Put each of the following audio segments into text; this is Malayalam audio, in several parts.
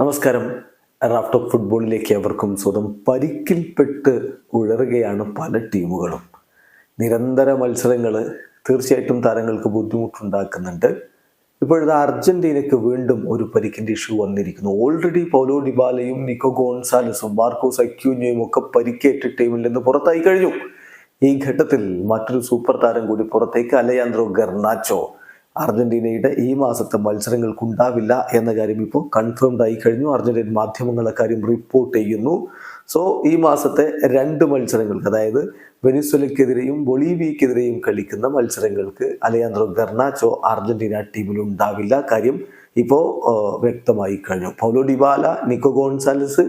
നമസ്കാരം. റാഫ്റ്റോക്ക് ഫുട്ബോളിലേക്ക് അവർക്കും സ്വന്തം പരിക്കിൽപ്പെട്ട് ഉഴറുകയാണ് പല ടീമുകളും. നിരന്തര മത്സരങ്ങൾ തീർച്ചയായിട്ടും താരങ്ങൾക്ക് ബുദ്ധിമുട്ടുണ്ടാക്കുന്നുണ്ട്. ഇപ്പോഴത്തെ അർജന്റീനയ്ക്ക് വീണ്ടും ഒരു പരിക്കിന്റെ ഇഷ്യൂ വന്നിരിക്കുന്നു. ഓൾറെഡി പൗലോ ഡിബാലയും നിക്കോ ഗോൺസാലസും മാർക്കോ സക്യൂനിയും ഒക്കെ പരിക്കേറ്റ ടീമിൽ നിന്ന് പുറത്തായി കഴിഞ്ഞു. ഈ ഘട്ടത്തിൽ മറ്റൊരു സൂപ്പർ താരം കൂടി പുറത്തേക്ക് അലയാന്ത്രോ ഗർണാച്ചോ. അർജന്റീനയുടെ ഈ മാസത്തെ മത്സരങ്ങൾക്ക് ഉണ്ടാവില്ല എന്ന കാര്യം ഇപ്പോൾ കൺഫേംഡ് ആയി കഴിഞ്ഞു. അർജന്റീൻ മാധ്യമങ്ങൾ അക്കാര്യം റിപ്പോർട്ട് ചെയ്യുന്നു. സോ ഈ മാസത്തെ രണ്ട് മത്സരങ്ങൾക്ക് അതായത് വെനിസ്വലയ്ക്കെതിരെയും ബൊളീവിയക്കെതിരെയും കളിക്കുന്ന മത്സരങ്ങൾക്ക് അലയാന്ത്രോ ഗർണാച്ചോ അർജന്റീന ടീമിൽ ഉണ്ടാവില്ല കാര്യം ഇപ്പോൾ വ്യക്തമായി കഴിഞ്ഞു. പൗലോ ഡിബാല നിക്കോ ഗോൺസാലസ്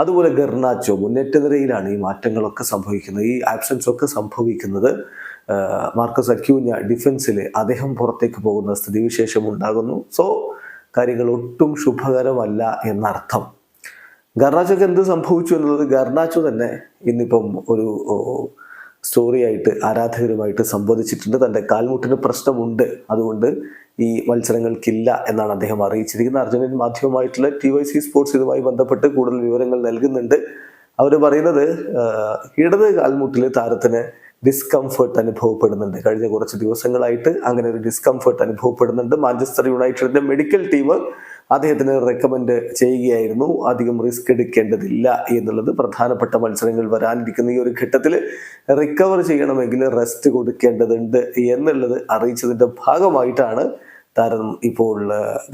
അതുപോലെ ഗർണാച്ചോ മുന്നേറ്റ നിരയിലാണ് ഈ മാറ്റങ്ങളൊക്കെ സംഭവിക്കുന്നത്. ഈ ആബ്സൻസ് ഒക്കെ സംഭവിക്കുന്നത്. മാർക്കസ് അക്യൂഞ്ഞ ഡിഫൻസിൽ അദ്ദേഹം പുറത്തേക്ക് പോകുന്ന സ്ഥിതിവിശേഷം ഉണ്ടാകുന്നു. സോ കാര്യങ്ങൾ ഒട്ടും ശുഭകരമല്ല എന്നർത്ഥം. ഗർണാച്ചോക്ക് എന്ത് സംഭവിച്ചു എന്നുള്ളത് ഗർണാച്ചോ തന്നെ ഇന്നിപ്പം ഒരു സ്റ്റോറിയായിട്ട് ആരാധകരുമായിട്ട് സംവദിച്ചിട്ടുണ്ട്. തന്റെ കാൽമുട്ടിന് പ്രശ്നമുണ്ട്. അതുകൊണ്ട് ഈ മത്സരങ്ങൾക്കില്ല എന്നാണ് അദ്ദേഹം അറിയിച്ചിരിക്കുന്നത്. അർജന്റീൻ മാധ്യമമായിട്ടുള്ള ടി വൈ സി സ്പോർട്സ് ഇതുമായി ബന്ധപ്പെട്ട് കൂടുതൽ വിവരങ്ങൾ നൽകുന്നുണ്ട്. അവർ പറയുന്നത് ഇടത് കാൽമുട്ടിൽ താരത്തിന് ഡിസ്കംഫർട്ട് അനുഭവപ്പെടുന്നുണ്ട്. കഴിഞ്ഞ കുറച്ച് ദിവസങ്ങളായിട്ട് അങ്ങനെ ഒരു ഡിസ്കംഫർട്ട് അനുഭവപ്പെടുന്നുണ്ട്. മാഞ്ചസ്റ്റർ യുണൈറ്റഡിന്റെ മെഡിക്കൽ ടീം അദ്ദേഹത്തിന് റെക്കമെൻഡ് ചെയ്യുകയായിരുന്നു. അധികം റിസ്ക് എടുക്കേണ്ടതില്ല എന്നുള്ളത് പ്രധാനപ്പെട്ട മത്സരങ്ങൾ വരാനിരിക്കുന്ന ഈ ഒരു ഘട്ടത്തിൽ റിക്കവർ ചെയ്യണമെങ്കിൽ റെസ്റ്റ് കൊടുക്കേണ്ടതുണ്ട് എന്നുള്ളത് അറിയിച്ചതിന്റെ ഭാഗമായിട്ടാണ് താരം ഇപ്പോൾ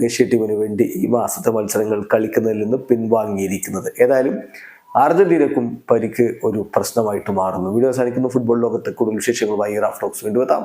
ദേശീയ ടീമിന് വേണ്ടി ഈ മാസത്തെ മത്സരങ്ങൾ കളിക്കുന്നതിൽ നിന്ന് പിൻവാങ്ങിയിരിക്കുന്നത്. ഏതായാലും അർജന്റീനക്കും പരിക്ക് ഒരു പ്രശ്നമായിട്ട് മാറുന്നു. വീഡിയോ അവസാനിക്കുന്നു. ഫുട്ബോൾ ലോകത്തെ കൂടുതൽ വിശേഷങ്ങളുമായി റാഫ്റ്റോക്സ് വീണ്ടും എത്താം.